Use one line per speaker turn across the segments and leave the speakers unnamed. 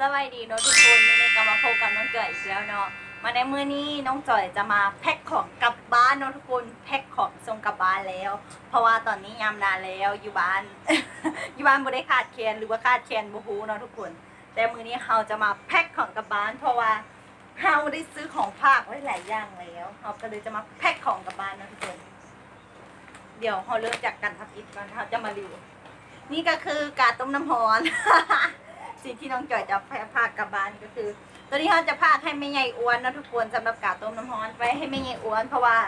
สวัสดีเนาะทุกคนวันนี้ก็มาพบกับน้องจอยอีกแล้วเนาะมาในมื้อนี้น้องจ่อยจะมาแพ็คของกลับบ้านเนาะทุกคนแพ็คของส่งกลับบ้านแล้ว เพราะว่าตอนนี้ยามนานแล้วอยู่บ้าน อยู่บ้านบ่ได้ขาดแคลนหรือว่าขาดแคลนบ่ฮู้เนาะทุกคน แต่มื้อนี้เราจะมาแพ็คของกลับบ้าน เพราะว่าเราได้ซื้อของฝากไว้หลายอย่างแล้วเราก็เลยจะมาแพ็คของกลับบ้านเนาะทุกคน เดี๋ยวเราเริ่มจากการทำอิฐก่อนเราจะมารีวิวนี่ก็คือการต้มน้ำร้อน สิ่งที่น้องจ่อยจะพากกลับบ้านก็คือ ตัวนี้เขาจะพากให้ไม่ใหญ่อ้วนนะทุกคนสำหรับกาต้มน้ำร้อนไว้ให้ไม่ใหญ่อ้วนเพราะว่า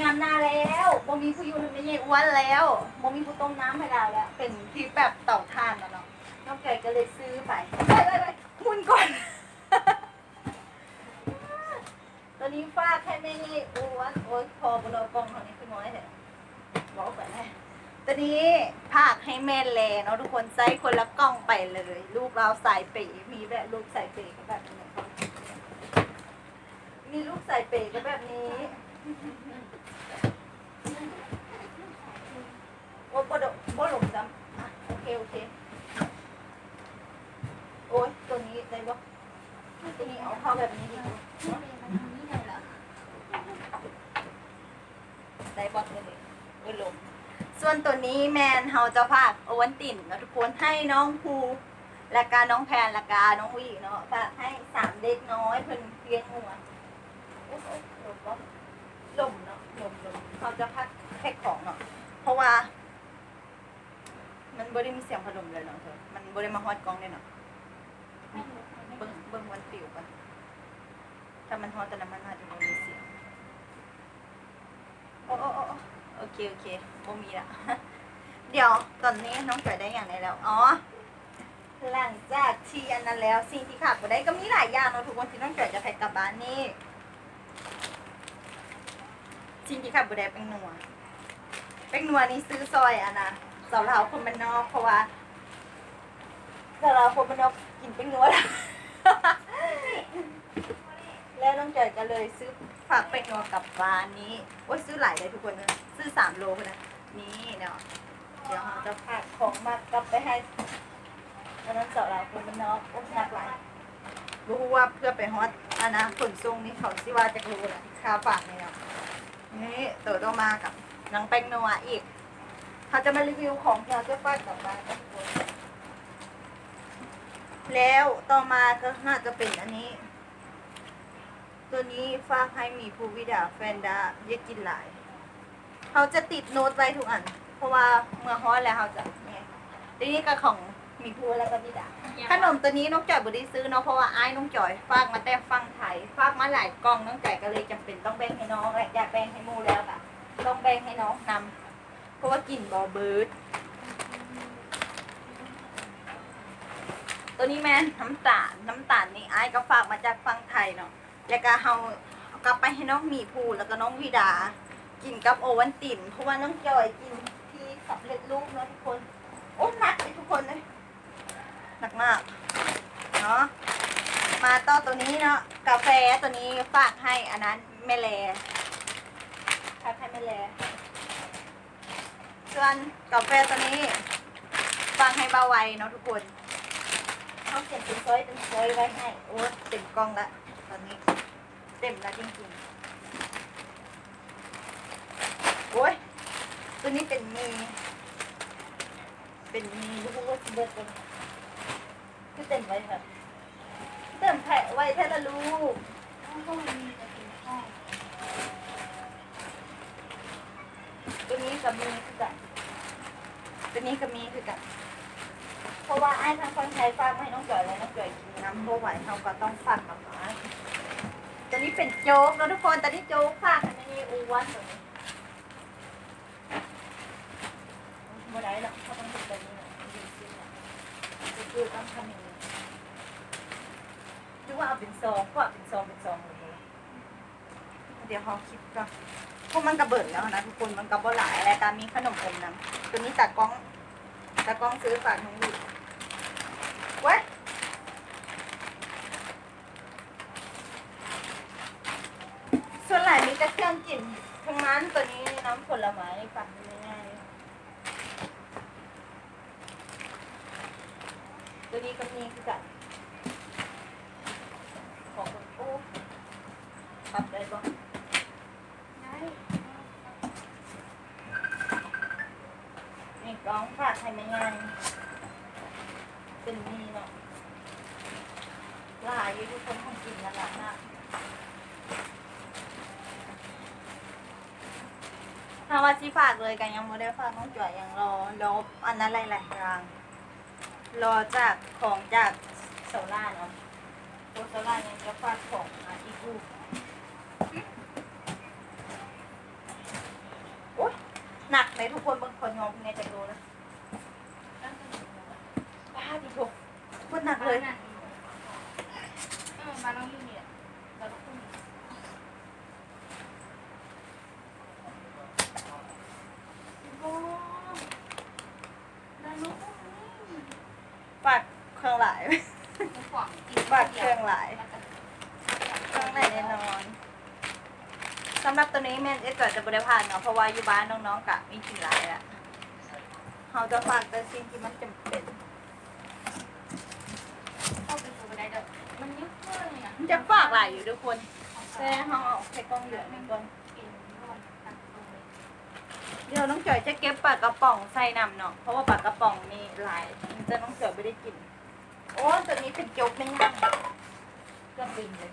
ยามหน้าแล้วบ่มีผู้อยู่ไม่ใหญ่อ้วนแล้วบ่มีผู้ต้มน้ำให้เราแล้ว เป็นที่แบบเต่าถ่านแล้วเนาะน้องจ่อยก็เลยซื้อไปไปไปไปมุนก่อน ตัวนี้ฟากให้ไม่ใหญ่อ้วนโอ๊ยพอบนรกองเขานี่คือน้อยแท้บอกไปเลยตอนนี้ ภาคให้แม่แลเนาะทุกคนใส่คนละกล้องไปเลย ลูกเราใส่ปีมีแบบลูกใส่ปีก็แบบนี้มีลูกใส่ปีก็แบบนี้โอ้ปะดกบ่หลงจำอะโอเคโอเคโอ้ยตัวนี้ได้บ่ตัวนี้เอาเข้าแบบนี้ดีกว่าเนาะได้บ่ตัวนี้โอ้ยหลง ส่วนตัวนี้แมน เฮาจะฝากโอวันตินเนาะทุกคนให้น้องภูและกาน้องแพนและกาน้องวีเนาะฝากให้สามเด็กน้อยเพิ่นเลี้ยงหัวโอ้โหลมบ่ลมเนาะลมลมเขาจะพักแพ็คของเนาะเพราะว่า มันบ่ได้มีเสียงพัดลมเลยเนาะเธอมันบ่ได้มาฮอดกล้องเลยเนาะเบิ่งเบิ่งวันปิวกันถ้ามันฮอดแต่น้ำมันอาจจะบ่มีเสียงโอ้โอ้โอ้โอเคโอเคโมมีละ เดี๋ยวตอนนี้น้องจอยได้อย่างไรแล้ว อ๋อ หลังจากที่อันนั้นแล้ว สิ่งที่ขาดก็ได้ก็มีหลายอย่างเนาะทุกคนที่น้องจอยจะแพ็กกลับบ้านนี่สิ่งที่ขาดบ่ได้เป็นหนัวเป็นหนัวนี่ซื้อซอยอะนะสาวเราคนมันนอกเพราะว่าสาวเราคนมันนอกกินเป็นหนัวแล้วแล้วน้องจอยก็เลยซื้อฝากเป็ดนัวกลับบ้านนี้โอ้ยซื้อหลายเลยทุกคนซื้อสามโลเลยนะนี่เนาะ เดี๋ยวเราจะพากของมากลับไปให้ตอนนั้นเจาเราคนมันนอกอ้ยหนักหลายรู้ว่าเพื่อไปฮอตอันนะขนส่งนี่เขาสิว่าจะรู้แหละค่าฝากเนี่เนาะนี่เติร์ดออกมากับนางแป้งนัวอีก เขาจะมารีวิวของที่เราจะฝากกลับบ้านกับทุกคนแล้วต่อมาก็น่าจะเป็นอันนี้ ตัวนี้ฝากให้มีภูวิดาแฟนดาเยอะกินหลาย เขาจะติดโน้ตไว้ทุกอัน ราะว่าเมื่อฮอตแล้วเขาจะเนี่ยทีนี้ก็ของมีภูแล้วก็วิดาขนมตัวนี้น้องจ่อยบไดีซื้อเนาะเพราะว่าไอ้ายน้องจ่อยฝากมาแต่ฟังไทยฝากมาหลายกล่องน้องจ่อยก็เลยจำเป็นต้องแบ่งให้น้องและอยากแบ่งให้หมูแล้วค่ะต้องแบ่งให้น้องนำเพราะว่ากินบอเบิร์ดตัวนี้แม่นน้ำตาลน้ำตาลนี่ไอ้ายก็ฝากมาจากฟังไทยเนาะแล้วก็เฮาเอากลับไปให้น้องหมีภูแล้วก็น้องวิดา กินกับโอวันตินเพราะว่าน้องจอยกินที่ สำเร็จรูปเนาะทุกคน โอ้หนักเลยทุกคนเลยหนักมากเนาะมาต่อตัวนี้เนาะกาแฟตัวนี้ฝากให้อันนั้นแม่แลฝากให้แม่แลส่วนกาแฟตัวนี้ฝากให้เบาไวเนาะทุกคนเขาเขียนเป็นซอยเป็นซอยไว้ให้โอ้เต็มกล้องละตอนนี้เต็มล้วจริงๆโอ้ย ตัวนี้เป็นมีเป็นมีรู้ว่าเบิดเป็นคือเต็มไว้แบบเต็มแผลไว้แท้ละลูกตัวนี้กับมีคือกันตัวนี้กับมีคือกันเพราะว่าไอ้ทางคนไทยฝากมาให้น้องจ่อยแล้วน้องจ่อยกินน้ำบ่ไหวเขาก็ต้องฝากกับมาตัวนี้เป็นโจ๊กแล้วทุกคนตอนนี้โจ๊กฝากอันนี้อูวันตัวนี้บ่ได้หรอกเขาต้องทำแบบนี้นะดีสินะ คือต้องทำอย่างนี้หรือว่าเอาเป็นซองก็เอาเป็นซองเป็นซองเลยเดี๋ยวเขาคิดก่อนเพวกมันกระเบิดแล้วนะทุกคนมันกระเบิดหลายรายการมีขนมอมน้ำตัวนี้ตากล้องตากล้องซื้อฝากน้องดิเว้ยส่วนหลายมีแต่เครื่องกินทั้งนั้นตัวนี้น้ำผลไม้ปั่นง่าย ตัวนี้ก็มีคือกันของคุณโอ้ปรับได้ปะ
ได้
นี่ร้องฝากใครไม่งานเป็นมีเนาะหลายอยู่ทุกคนของกินนะหลานะถ้าว่าที่ฝากเลยกันยังโมเดลฝากน้องจ่อยยังรอรออันนั้นหลายๆอย่าง รอจากของจากโซล่าเนาะโอโซล่ายังจะฝากของมาอีกรูปโอ๊ยหนักเลยทุกคนบางคนงอมในจะดูนะป้าดิทุกคนหนักเลย
เออมาน้องยูเนี่ยเราต้องขึ้น
โอ้ได้ลูกฝากเค รื่องหลาย
ขวาง
ฝากเครื่องหลายเครื่องไหนแน่นอนสำหรับตัวนี้แม่นเอ็ดก็จะบริพานเนาะเพราะว่าอยู่บ้านน้องๆกะมีกี่หลายละเขาจะฝากแต่สิ่งที่มันจำเป็น
เข้าไปดูได้เด้อมันยุ่งเลยอะ
มันจะฝากหลายอยู่ทุกคนแต่เขาเอาใส่กล้องเหลืองหนึ่งก่อนเดี๋ยวน้องจ่อยจะเก็บปลากระป๋องใส่น้ำเนาะเพราะว่าปลากระป๋องมีหลายมันจะน้องจอยไม่ได้กิน โอ้ตัวนี้เป็นจ๊กนึ่งมันก็บินเลย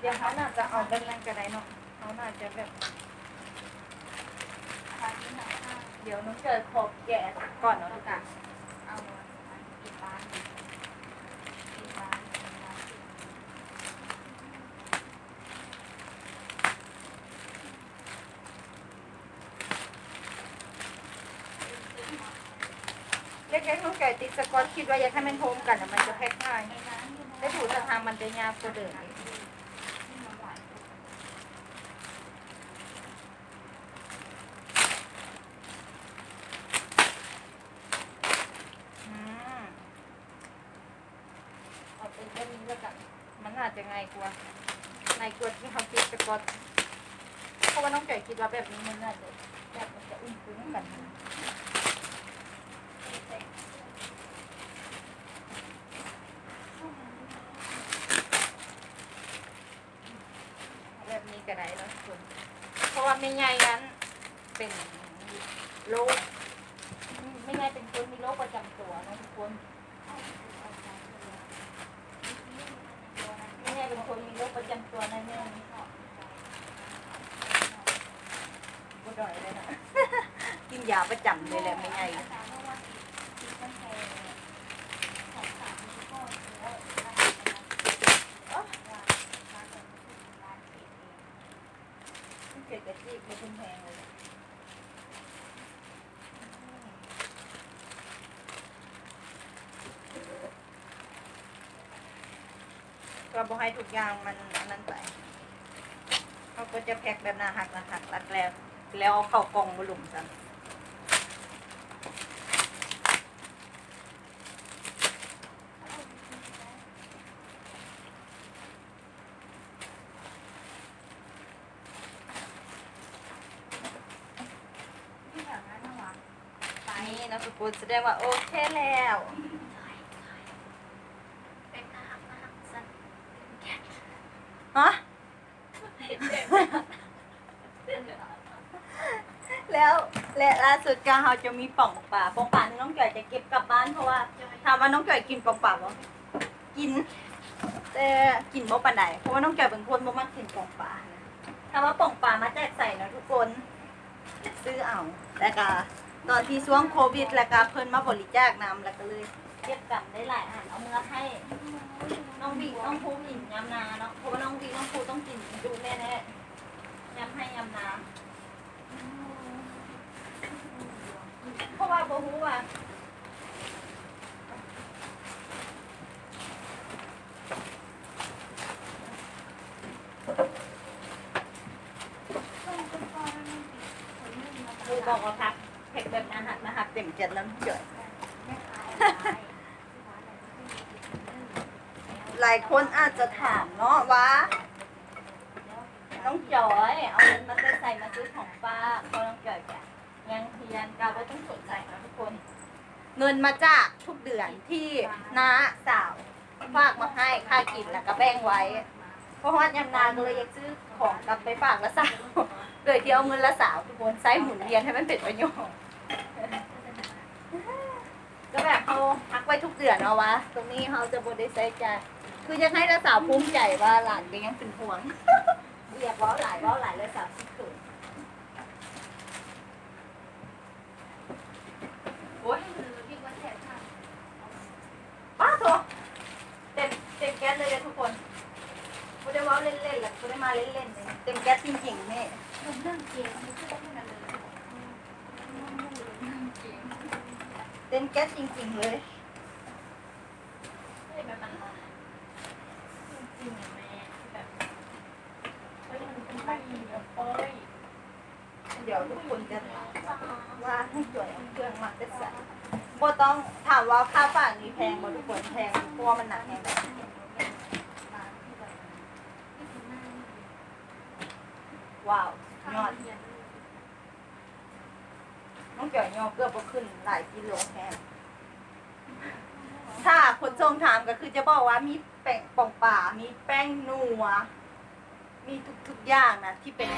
เดี๋ยวเขาน่าจะเอาแบบนั้นก็ได้เนาะเขาน่าจะแบบเดี๋ยวน้องจ่อยขอบแกะก่อนเนาะทุกคน
เอานบ้านกินบ้านกินบ้าน
เล็กๆน้องจ่ติดสกอตคิดว่าอยากให้มันโฮมกันอะมันจะแพ็คง่าย
ในร้านอยู่
แต่ถูกทางมันจะยากกว่าเดิม
มันหวาน
อืมเอาเป็นแบบนี้แล้วกันมันน่าจะง่ายกว่าง่ายกว่าที่เขาติดสกอตเพราะว่าน้องจ่คิดว่าแบบนี้มันน่าจะแบบมันจะอุ่นขึ้นกันนะ แบบนี้ ก็ได้แล้วทุกคนเพราะว่าไม่ใหญ่นั้นเป็นโรคไม่ใหญ่เป็นคนมีโรคประจำตัวนะทุกคนไม่ใหญ่เป็นคนมีโรคประจำตัวนะเนี่ยก็ดอยเลยนะ กินยาประจำเลยแหละไม่ใหญ่เกิดกระจีกไม่คุ้มแพงเลย ก็บอกให้ทุกอย่างมันอันนั้นไปเขาก็จะแพ็คแบบหนาหักหนาหักรัดแล้วแล้วเอาเข้ากล่องมาหลุมกัน
ที่แบบนั้นนะวะ
นี่นะทุกคนแสดงว่าโอเคแล้ว
เป็นทหารทหารสันแก๊ส
ฮะแล้วและล่าสุดก็เราจะมีป่องปลาป่องปลาน้องจ่อยจะเก็บกลับบ้านเพราะว่าถามว่าน้องจ่อยกินป่องปลาบ่กิน แต่กินบ่ปานใดเพราะว่าน้องจ่อยเป็นคนบ่มักกินป่องปลาถามว่าป่องปลามาแจกใส่นะทุกคนซื้อเอาแล้วก็ตอนที่ช่วงโควิดแล้วก็เพิ่นมาบริจาคน้ำแล้วก็เลย เก็บกลับได้หลายอันเอามือให้น้องบีน้องภูกินยำนาเนาะเพราะว่าน้องบีน้องภูต้องกินดูแน่ๆยำให้ยำน้ำเพราะว่าโบฮูว่าดูบอกว่าพักเผ็ดแบบอาหารมาหักเต็มเจ็ดแล้วเจ๋ยหลายคนอาจจะถามเนาะว่า น้องจอย เอาเงินมาใส่มาซื้อของป้าเพราะน้องจอยแกยังเพียนกาว่าต้องสนใจนะทุกคน เงินมาจากทุกเดือนที่น้าสาวฝากมาให้ค่ากินแล้วก็แบ่งไว้ เพราะว่ายำนาก็เลยอยากซื้อของกลับไปฝากละสาวโดยที่เอาเงินละสาวทุกคนใช้หมุนเวียนให้มันเป็นประโยชน์ก็แบบเขาพักไว้ทุกเดือนเอาวะ ตรงนี้เขาจะบริใช้ใจาย คือจะให้ละสาวภูมิใจว่าหลานก็ยังเป็นห่วงเรียกว่าหลายว่าหลายละสาวที่เกิดโอ้ย
พี่ว่าแฉะค่ะ
ป้าโถเต็มเต็มแก๊สเลยทุกคนไม่ได้ว่าเล่นๆหรอกไม่ได้มาเล่นๆเลยเต็มแก๊สจริงๆนี่
ผมนั่งเกียงไม่ใช่ต้องนั่งเลยเกียง
เต็มแก๊สจริงๆเลย
เฮ้ยแบบมันจริงแม่แบบเฮ้ยมัน เดี๋
ยวทุกคนจะถามว่าให้จ่วยเอาเครื่องมาจะใส่บ่ต้องถามว่าค่าฝากนี้แพงบ่ทุกคนแพงเพราะว่ามันหนักแพงว้าวยอดน้องจ่อยยอเกือบบ่ขึ้นหลายกิโลแพงถ้าคนทรงถามก็คือจะบอกว่ามีแป้งป่องป่ามีแป้งนัว มีทุกๆอย่างนะที่เป็น